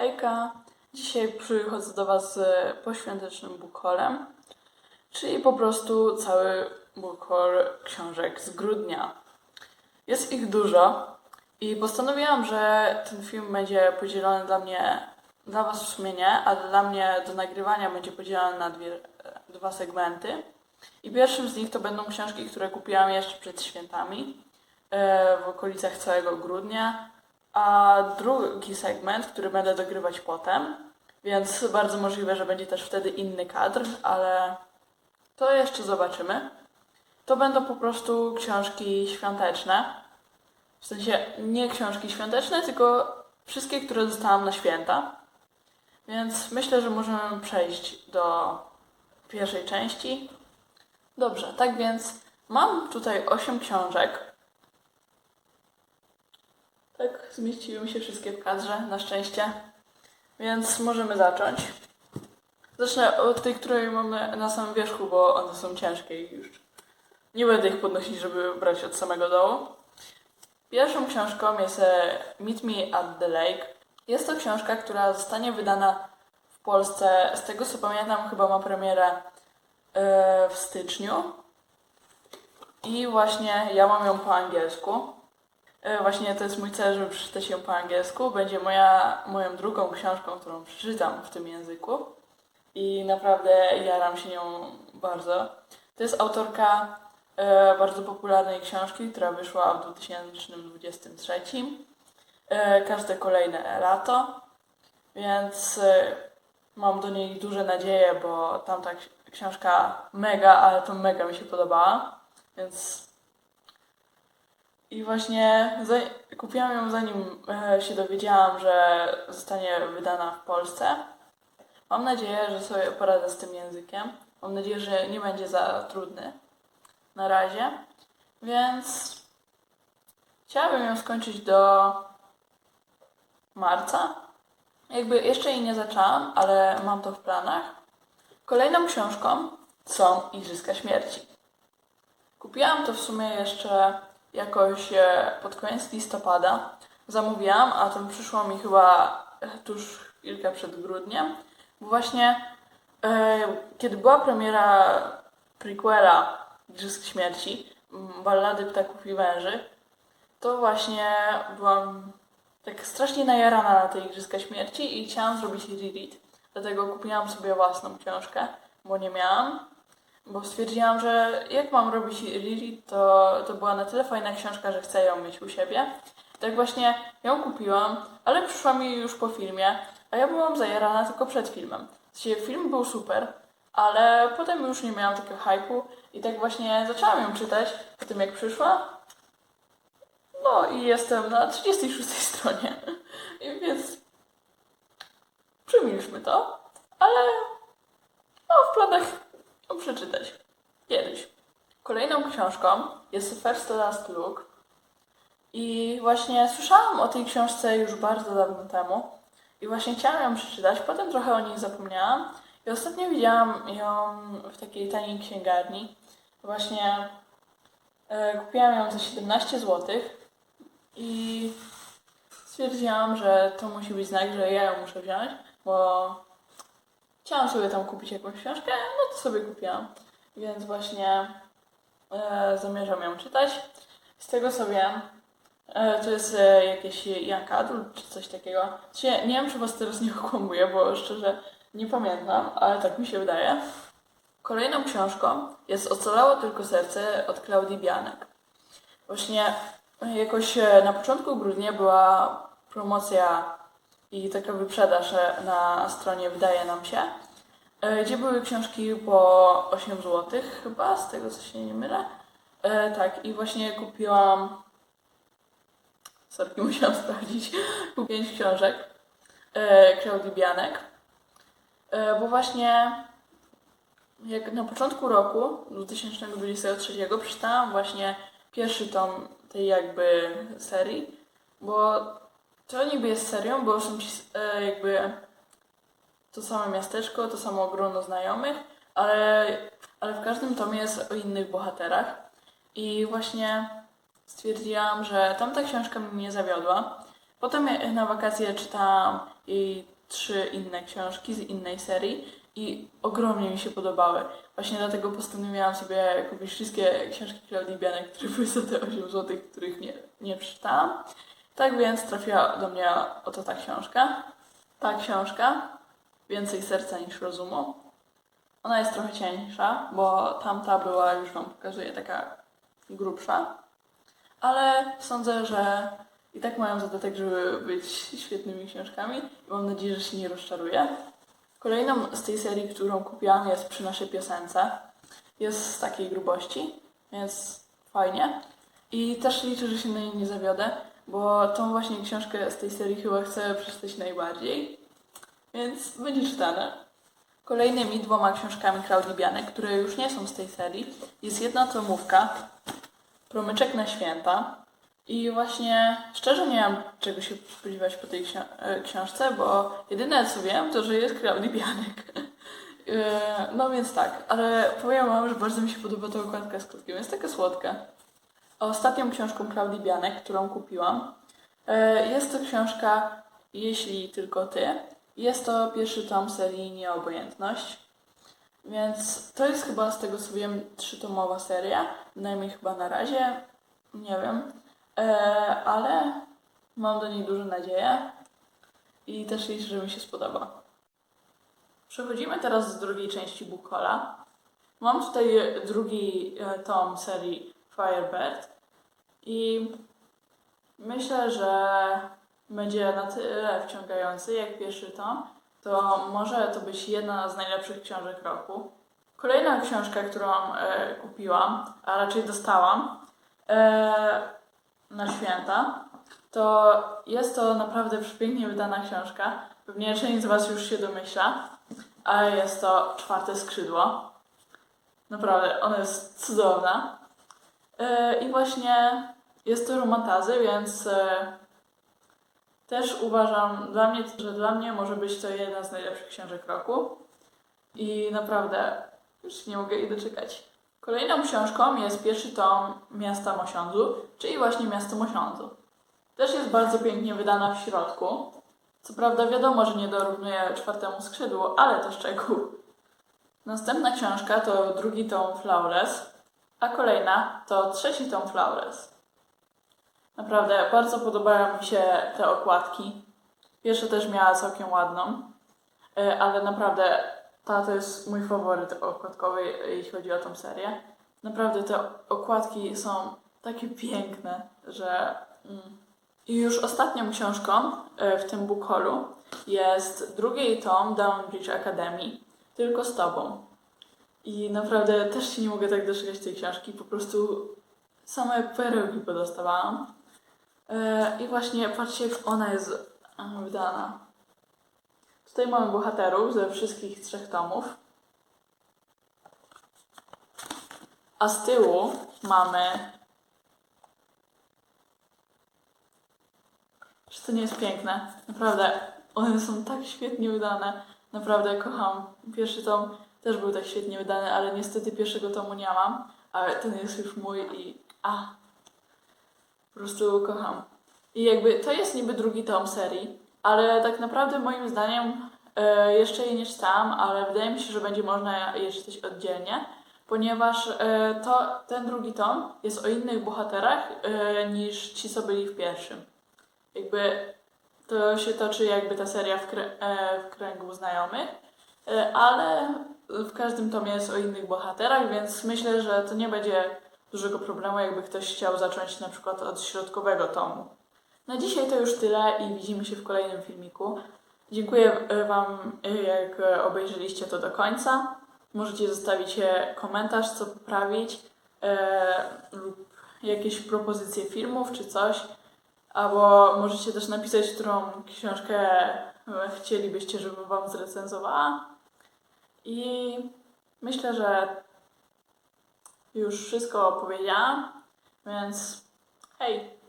Hejka! Dzisiaj przychodzę do Was z poświątecznym bookholem, czyli po prostu cały bookhol książek z grudnia. Jest ich dużo i postanowiłam, że ten film będzie podzielony dla mnie, dla Was w sumie nie, a dla mnie do nagrywania będzie podzielony na dwie, dwa segmenty. I pierwszym z nich to będą książki, które kupiłam jeszcze przed świętami, e, w okolicach całego grudnia. A drugi segment, który będę dogrywać potem, więc bardzo możliwe, że będzie też wtedy inny kadr, ale to jeszcze zobaczymy. To będą po prostu książki świąteczne. W sensie nie książki świąteczne, tylko wszystkie, które dostałam na święta. Więc myślę, że możemy przejść do pierwszej części. Dobrze, tak więc mam tutaj 8 książek. Tak, zmieściły mi się wszystkie w kadrze, na szczęście. Więc możemy zacząć. Zacznę od tej, której mamy na samym wierzchu, bo one są ciężkie i już nie będę ich podnosić, żeby brać od samego dołu. Pierwszą książką jest e, Meet Me at the Lake. Jest to książka, która zostanie wydana w Polsce, z tego co pamiętam, chyba ma premierę e, w styczniu. I właśnie ja mam ją po angielsku. E, Właśnie to jest mój cel, żeby przeczytać ją po angielsku. Będzie moja, moją drugą książką, którą przeczytam w tym języku. I naprawdę jaram się nią bardzo. To jest autorka e, bardzo popularnej książki, która wyszła w 2023. E, każde kolejne lato. Więc e, mam do niej duże nadzieje, bo tamta ksi- książka mega, ale to mega mi się podobała. Więc i właśnie za, kupiłam ją zanim e, się dowiedziałam, że zostanie wydana w Polsce. Mam nadzieję, że sobie poradzę z tym językiem. Mam nadzieję, że nie będzie za trudny na razie. Więc chciałabym ją skończyć do marca. Jakby jeszcze jej nie zaczęłam, ale mam to w planach. Kolejną książką są Igrzyska Śmierci. Kupiłam to w sumie jeszcze jakoś e, pod koniec listopada. Zamówiłam, a to przyszło mi chyba tuż chwilkę przed grudniem. Bo właśnie e, kiedy była premiera prequela Igrzysk Śmierci, Ballady Ptaków i Węży, to właśnie byłam tak strasznie najarana na te Igrzyska Śmierci i chciałam zrobić reread. Dlatego kupiłam sobie własną książkę, bo nie miałam bo stwierdziłam, że jak mam robić Lili, to, to była na tyle fajna książka, że chcę ją mieć u siebie. Tak właśnie ją kupiłam, ale przyszła mi już po filmie, a ja byłam zajarana tylko przed filmem. Sensie film był super, ale potem już nie miałam takiego hypu i tak właśnie zaczęłam ją czytać po tym jak przyszła. No i jestem na 36 stronie, I więc przemilczmy to, ale no w planach ją przeczytać. Kiedyś. Książką jest First Last Look. I właśnie słyszałam o tej książce już bardzo dawno temu. I właśnie chciałam ją przeczytać, potem trochę o niej zapomniałam. I ostatnio widziałam ją w takiej taniej księgarni. Właśnie e, kupiłam ją za 17 zł. I stwierdziłam, że to musi być znak, że ja ją muszę wziąć, bo Chciałam sobie tam kupić jakąś książkę, no to sobie kupiłam. Więc właśnie e, zamierzam ją czytać. Z tego co wiem, e, to jest e, jakieś Young Adult czy coś takiego. Znaczy, nie wiem, czy was teraz nie okłamuję, bo szczerze nie pamiętam, ale tak mi się wydaje. Kolejną książką jest Ocalało tylko serce od Klaudii Bianek. Właśnie jakoś na początku grudnia była promocja i taka wyprzedaż na stronie wydaje nam się, gdzie były książki po 8 zł chyba, z tego co się nie mylę. E, tak, i właśnie kupiłam, sorki, musiałam sprawdzić, kupiłam 5 książek e, Klaudii Bianek, e, bo właśnie jak na początku roku 2023 przeczytałam właśnie pierwszy tom tej jakby serii, bo to niby jest serią, bo są ci, e, jakby to samo miasteczko, to samo grono znajomych, ale, ale w każdym tomie jest o innych bohaterach. I właśnie stwierdziłam, że tamta książka mnie nie zawiodła, Potem na wakacje czytałam jej trzy inne książki z innej serii i ogromnie mi się podobały. Właśnie dlatego postanowiłam sobie kupić wszystkie książki Klaudii Bianek, które były za te 8 zł, których nie, nie przeczytałam. Tak więc trafiła do mnie oto ta książka. Ta książka, Więcej serca niż rozumu. Ona jest trochę cieńsza, bo tamta była, już Wam pokazuję, taka grubsza. Ale sądzę, że i tak mają zadatek, żeby być świetnymi książkami mam nadzieję, że się nie rozczaruję. Kolejną z tej serii, którą kupiłam jest Przy naszej piosence. Jest z takiej grubości, więc fajnie. I też liczę, że się na niej nie zawiodę, bo tą właśnie książkę z tej serii chyba chcę przeczytać najbardziej. Więc będzie czytane. Kolejnymi dwoma książkami Klaudii Bianek, które już nie są z tej serii, jest jedna tomówka Promyczek na święta. I właśnie szczerze nie mam czego się spodziewać po tej e, książce, bo jedyne co wiem, to że jest Klaudii Bianek. E, No więc tak, ale powiem wam, że bardzo mi się podoba ta okładka z kotkiem, jest taka słodka. Ostatnią książką Klaudii Bianek, którą kupiłam, e, jest to książka Jeśli tylko ty. Jest to pierwszy tom serii Nieobojętność. Więc to jest chyba z tego co wiem trzytomowa seria, przynajmniej chyba na razie, nie wiem, e, ale mam do niej duże nadzieje i też liczę, że mi się spodoba. Przechodzimy teraz do drugiej części Bukola. Mam tutaj drugi e, tom serii Firebird i myślę, że będzie na tyle wciągający jak pierwszy tom, to może to być jedna z najlepszych książek roku. Kolejna książka, którą e, kupiłam, a raczej dostałam e, na święta, to jest to naprawdę przepięknie wydana książka. Pewnie część z Was już się domyśla, ale jest to Czwarte Skrzydło. Naprawdę, ona jest cudowna. E, I właśnie jest to romantazy, więc e, też uważam, dla mnie, że dla mnie może być to jedna z najlepszych książek roku. I naprawdę już nie mogę jej doczekać. Kolejną książką jest pierwszy tom Miasta Mosiądzu, czyli właśnie Miasto Mosiądzu. Też jest bardzo pięknie wydana w środku. Co prawda wiadomo, że nie dorównuje czwartemu skrzydłu, ale to szczegół. Następna książka to drugi tom Flawless, a kolejna to trzeci tom Flawless. Naprawdę bardzo podobają mi się te okładki. Pierwsza też miała całkiem ładną, e, ale naprawdę ta to jest mój faworyt okładkowy, jeśli chodzi o tą serię. Naprawdę te okładki są takie piękne, że. Mm. I już ostatnią książką e, w tym bookholu jest drugi tom Downbridge Academy, tylko z tobą. I naprawdę też się nie mogę tak doczekać tej książki, po prostu same perełki podostawałam. E, I właśnie patrzcie, jak ona jest wydana. Tutaj mamy bohaterów ze wszystkich trzech tomów. A z tyłu mamy. Czy to nie jest piękne? Naprawdę, one są tak świetnie wydane. Naprawdę kocham. Pierwszy tom też był tak świetnie wydany, ale niestety pierwszego tomu nie mam. Ale ten jest już mój i. A, po prostu kocham. I jakby to jest niby drugi tom serii, ale tak naprawdę moim zdaniem e, jeszcze jej nie czytałam, ale wydaje mi się, że będzie można je czytać oddzielnie, ponieważ e, to, ten drugi tom jest o innych bohaterach e, niż ci, co byli w pierwszym. Jakby to się toczy jakby ta seria w, krę- e, w kręgu znajomych, e, ale w każdym tomie jest o innych bohaterach, więc myślę, że to nie będzie dużego problemu, jakby ktoś chciał zacząć na przykład od środkowego tomu. Na dzisiaj to już tyle i widzimy się w kolejnym filmiku. Dziękuję e, Wam, e, jak obejrzeliście to do końca. Możecie zostawić e, komentarz, co poprawić, lub jakieś propozycje filmów czy coś. Albo możecie też napisać, którą książkę chcielibyście, żebym Wam zrecenzowała. I myślę, że już wszystko opowiedziałam, więc hej!